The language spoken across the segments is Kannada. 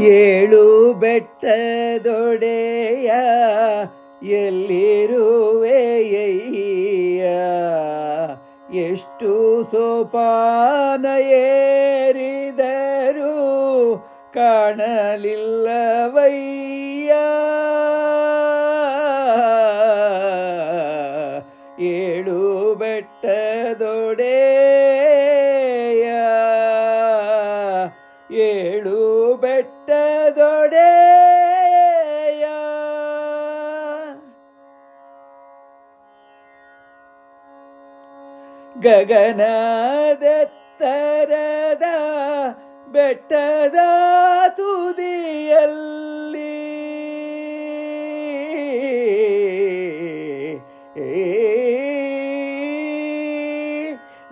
ಏಳು ಬೆಟ್ಟದೊಡೆಯ ಎಲ್ಲಿರುವೆಯ್ಯ ಎಷ್ಟು ಸೋಪಾನ ಏರಿದರು ಕಾಣಲಿಲ್ಲವಯ್ಯ? ಏಳು ಬೆಟ್ಟದೊಡೆಯ ಗಗನದೆತ್ತರದ ಬೆಟ್ಟದ ತುದಿಯಲ್ಲಿ.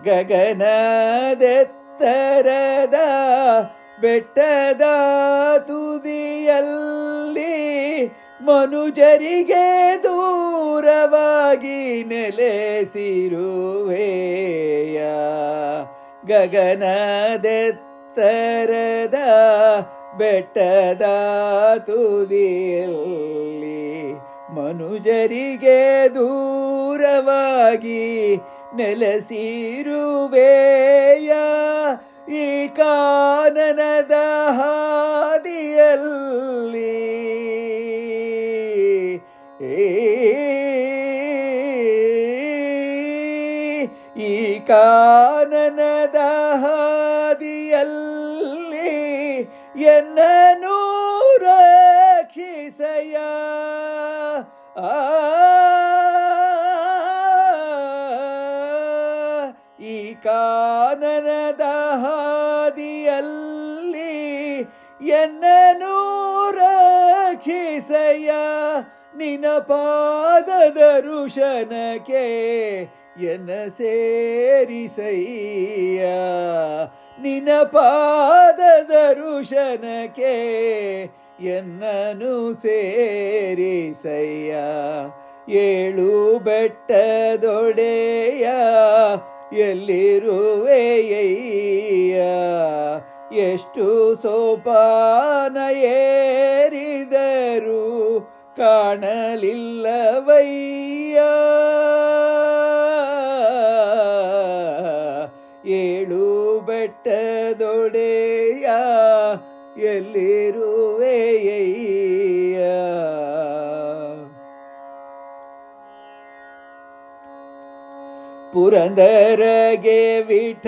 ಗಗನದೆತ್ತರದ ಬೆಟ್ಟದ ತುದಿಯಲ್ಲಿ ಮನುಜರಿಗೆ ದೂರವಾಗಿ ನೆಲೆಸಿರುವೆಯ. ಗಗನದೆತ್ತರದ ಬೆಟ್ಟದ ತುದಿಯಲ್ಲಿ ಮನುಜರಿಗೆ ದೂರವಾಗಿ ನೆಲೆಸಿರುವೆಯ. ಈ ಕಾನನದ ಹಾದಿಯಲ್ಲಿ ಈ ಕಾನನದ ಹಾದಿಯಲ್ಲಿ ಎನ್ನನು ರಕ್ಷಿಸಯ ಈ ಕಾನನದ ಹಾದಿಯಲ್ಲಿ ಎನ್ನನು ರಕ್ಷಿಸಯ ನಿನ ಪಾದದ ಋಷನಕ್ಕೆ ಎನ್ನ ಸೇರಿಸಯ್ಯ? ನಿನ್ನ ಪಾದದ ಋಷನಕ್ಕೆ ಎನ್ನನು ಸೇರಿಸಯ್ಯ? ಏಳು ಬೆಟ್ಟದೊಡೆಯ ಎಲ್ಲಿರುವೆಯ್ಯ ಎಷ್ಟು ಸೋಪಾನ ಏರಿದರು ಕಾಣಲಿಲ್ಲವಯ್ಯ? ಬೆಟ್ಟದೊಡೆಯ ಎಲ್ಲಿರುವೆಯ್ಯ ಪುರಂದರಗೆ ವಿಠಲನಂತೆ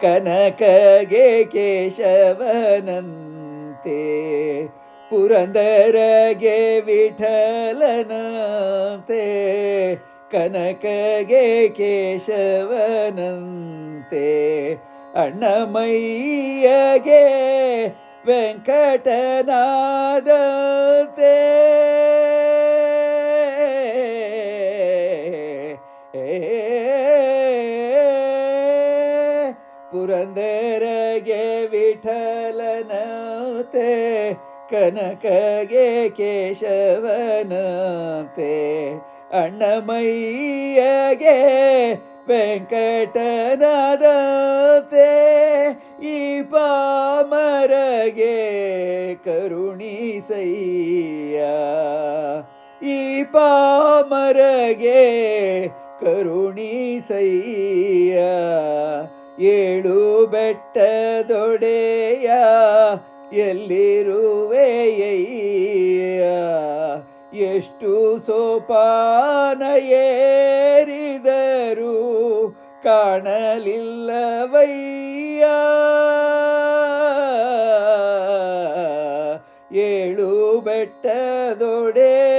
ಕನಕಗೆ ಕೇಶವನಂತೆ ಪುರಂದರಗೆ ವಿಠಲನಂತೆ ಕನಕಗೆ ಕೇಶವನಂತೆ ಅಣ್ಣಮಯ್ಯಗೆ ವೆಂಕಟನಾದಂತೆ ಪುರಂದರಗೆ ವಿಠಲನತೆ ಕನಕಗೆ ಕೇಶವನತೆ ಅಣ್ಣಮಯ್ಯಗೆ ವೆಂಕಟನಾದ ಈ ಪಾಮರಗೆ ಕರುಣಿಸಯ್ಯ. ಈ ಪಾಮರಗೆ ಕರುಣಿಸಯ್ಯ. ಏಳು ಬೆಟ್ಟದೊಡೆಯ ಎಲ್ಲಿರುವೆಯ್ಯ ಎಷ್ಟು ಸೋಪಾನ ಏರಿದರು ಕಾಣಲಿಲ್ಲವಯ್ಯ. ಏಳು ಬೆಟ್ಟದೊಡೆಯ